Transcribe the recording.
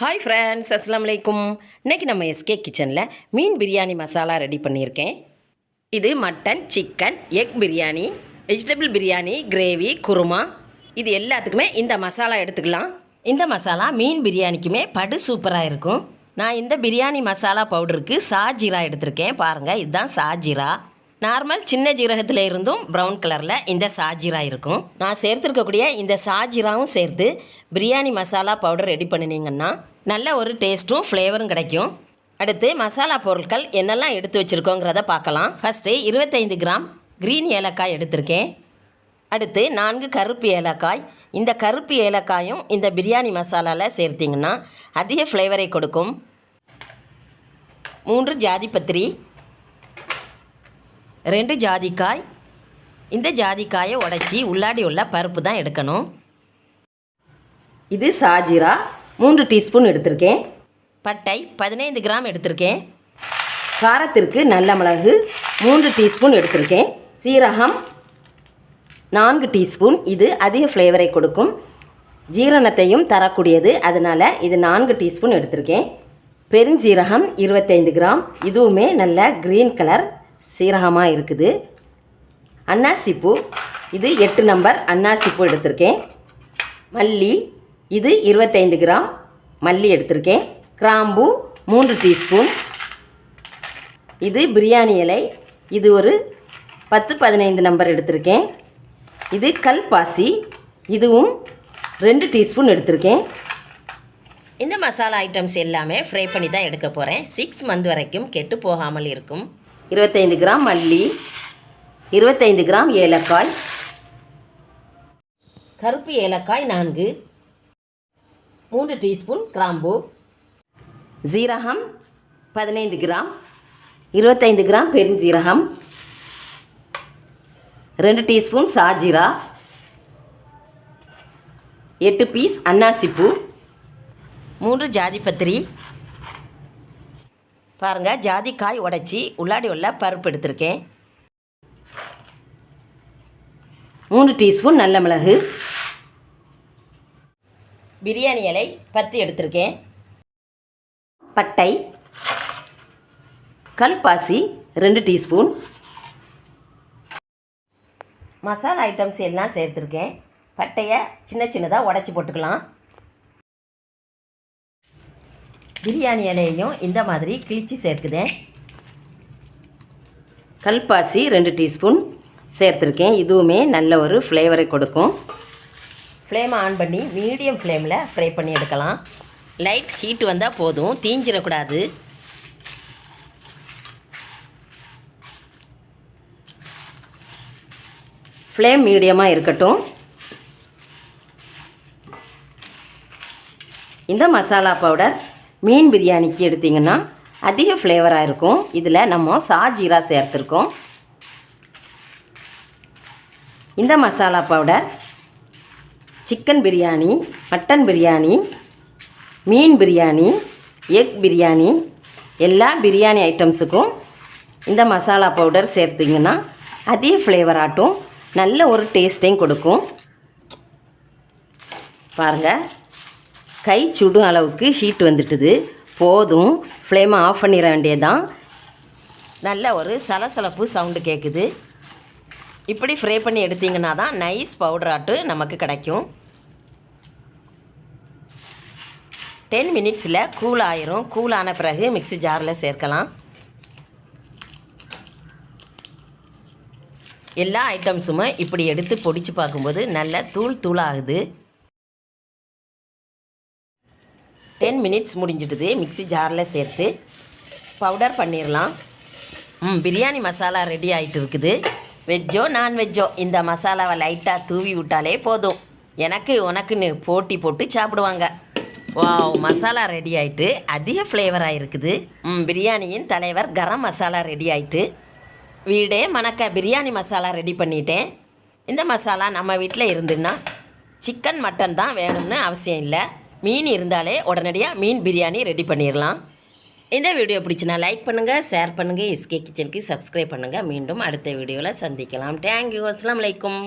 Hi friends அஸ்லாம் வலைக்கும் இன்றைக்கி நம்ம எஸ்கே கிச்சனில் மீன் பிரியாணி மசாலா ரெடி பண்ணியிருக்கேன். இது mutton chicken egg biryani vegetable biryani gravy kurma. இது எல்லாத்துக்குமே இந்த மசாலா எடுத்துக்கலாம். இந்த மசாலா மீன் பிரியாணிக்குமே படு சூப்பராக இருக்கும். நான் இந்த பிரியாணி மசாலா பவுடருக்கு சாஜீரா எடுத்திருக்கேன். பாருங்கள் இதுதான் சாஜீரா. நார்மல் சின்ன ஜீரகத்தில் இருந்தும் ப்ரௌன் கலரில் இந்த சாஜீரா இருக்கும். நான் சேர்த்துருக்கக்கூடிய இந்த சாஜீராவும் சேர்த்து பிரியாணி மசாலா பவுடர் ரெடி பண்ணினீங்கன்னா நல்ல ஒரு டேஸ்ட்டும் ஃப்ளேவரும் கிடைக்கும். அடுத்து மசாலா பொருட்கள் என்னெல்லாம் எடுத்து வச்சுருக்கோங்கிறத பார்க்கலாம். ஃபஸ்ட்டு இருபத்தைந்து கிராம் க்ரீன் ஏலக்காய் எடுத்திருக்கேன். அடுத்து நான்கு கருப்பு ஏலக்காய். இந்த கருப்பு ஏலக்காயும் இந்த பிரியாணி மசாலாவில் சேர்த்திங்கன்னா அதிக ஃப்ளேவரை கொடுக்கும். மூன்று ஜாதிபத்திரி. ரெண்டு ஜாதிக்காய். இந்த ஜாதிக்காயை உடச்சி உள்ளாடி உள்ள பருப்பு தான் எடுக்கணும். இது சாஜிரா. மூன்று டீஸ்பூன் எடுத்திருக்கேன். பட்டை பதினைந்து கிராம் எடுத்திருக்கேன். காரத்திற்கு நல்ல மிளகு மூன்று டீஸ்பூன் எடுத்திருக்கேன். சீரகம் நான்கு டீஸ்பூன். இது அதிக ஃப்ளேவரை கொடுக்கும். ஜீரணத்தையும் தரக்கூடியது. அதனால் இது நான்கு டீஸ்பூன் எடுத்திருக்கேன். பெருஞ்சீரகம் இருபத்தைந்து கிராம். இதுவுமே நல்ல க்ரீன் கலர் சீரகமாக இருக்குது. அன்னாசிப்பூ இது எட்டு நம்பர் அன்னாசிப்பூ எடுத்திருக்கேன். மல்லி இது இருபத்தைந்து கிராம் மல்லி எடுத்திருக்கேன். கிராம்பு மூன்று டீஸ்பூன். இது பிரியாணி இலை இது ஒரு பத்து பதினைந்து நம்பர் எடுத்திருக்கேன். இது கல்பாசி இதுவும் ரெண்டு டீஸ்பூன் எடுத்திருக்கேன். இந்த மசாலா ஐட்டம்ஸ் எல்லாமே ஃப்ரை பண்ணி தான் எடுக்க போகிறேன் சிக்ஸ் மந்த் வரைக்கும் கெட்டு போகாமல் இருக்கும். இருபத்தைந்து கிராம் மல்லி இருபத்தைந்து கிராம் ஏலக்காய் கருப்பு ஏலக்காய் நான்கு மூன்று டீஸ்பூன் கிராம்பு ஜீரகம் பதினைந்து கிராம் இருபத்தைந்து கிராம் பெருஞ்சீரகம் ரெண்டு டீஸ்பூன் சாஜீரா எட்டு பீஸ் அன்னாசிப்பூ மூன்று ஜாதிபத்திரி பாருங்கள் ஜாதிக்காய் உடைச்சி உள்ளாடி உள்ள பருப்பு எடுத்திருக்கேன். மூணு டீஸ்பூன் நல்ல மிளகு. பிரியாணி இலை பத்து எடுத்திருக்கேன். பட்டை. கல்பாசி ரெண்டு டீஸ்பூன். மசாலா ஐட்டம்ஸ் எல்லாம் சேர்த்துருக்கேன். பட்டையை சின்ன சின்னதாக உடச்சி போட்டுக்கலாம். பிரியாணி இலையையும் இந்த மாதிரி கிழிச்சு சேர்க்குதேன். கல்பாசி ரெண்டு டீஸ்பூன் சேர்த்துருக்கேன். இதுவுமே நல்ல ஒரு ஃப்ளேவரை கொடுக்கும். ஃப்ளேமை ஆன் பண்ணி மீடியம் ஃப்ளேமில் ஃப்ரை பண்ணி எடுக்கலாம். லைட் ஹீட் வந்தால் போதும். தீஞ்சிடக்கூடாது. ஃப்ளேம் மீடியமாக இருக்கட்டும். இந்த மசாலா பவுடர் மீன் பிரியாணிக்கு எடுத்திங்கன்னா அதிக ஃப்ளேவராக இருக்கும். இதில் நம்ம சாஜீரா சேர்த்துருக்கோம். இந்த masala powder chicken biryani mutton biryani மீன் பிரியாணி எக் பிரியாணி எல்லா பிரியாணி ஐட்டம்ஸுக்கும் இந்த மசாலா பவுடர் சேர்த்திங்கன்னா அதிக ஃப்ளேவராட்டும் நல்ல ஒரு டேஸ்ட்டையும் கொடுக்கும். பாருங்கள் கை சுடும் அளவுக்கு ஹீட் வந்துட்டுது. போதும். ஃப்ளேமை ஆஃப் பண்ணிட வேண்டியதான் நல்ல ஒரு சலசலப்பு சவுண்டு கேட்குது இப்படி ஃப்ரை பண்ணி எடுத்திங்கன்னா தான் நைஸ் பவுடராட்டு நமக்கு கிடைக்கும். டென் மினிட்ஸில் கூல் ஆயிரும். கூல் ஆன பிறகு மிக்ஸி ஜாரில் சேர்க்கலாம். எல்லா ஐட்டம்ஸுமே இப்படி எடுத்து பொடிச்சு பார்க்கும்போது நல்ல தூள் தூளாகுது. டென் மினிட்ஸ் முடிஞ்சிடுது. மிக்ஸி ஜாரில் சேர்த்து பவுடர் பண்ணிடலாம் ம் பிரியாணி மசாலா ரெடி ஆகிட்டு இருக்குது. வெஜ்ஜோ நான்வெஜ்ஜோ இந்த மசாலாவை லைட்டாக தூவி விட்டாலே போதும். எனக்கு உனக்குன்னு போட்டி போட்டு சாப்பிடுவாங்க. வாவ் மசாலா ரெடி ஆயிட்டு அதிக ஃப்ளேவராக இருக்குது. ம் பிரியாணியின் தலைவர் கரம் மசாலா ரெடி ஆயிட்டு. வீடே மணக்க பிரியாணி மசாலா ரெடி பண்ணிட்டேன். இந்த மசாலா நம்ம வீட்டில் இருந்துன்னா சிக்கன் மட்டன் தான் வேணும்னு அவசியம் இல்லை. மீன் இருந்தாலே உடனடியாக மீன் பிரியாணி ரெடி பண்ணிடலாம் இந்த வீடியோ பிடிச்சினா லைக் பண்ணுங்கள் ஷேர் பண்ணுங்கள் எஸ்கே கிச்சனுக்கு சப்ஸ்கிரைப் பண்ணுங்கள் மீண்டும் அடுத்த வீடியோவில் சந்திக்கலாம். தேங்க்யூ அஸ்லாம் வலைக்கும்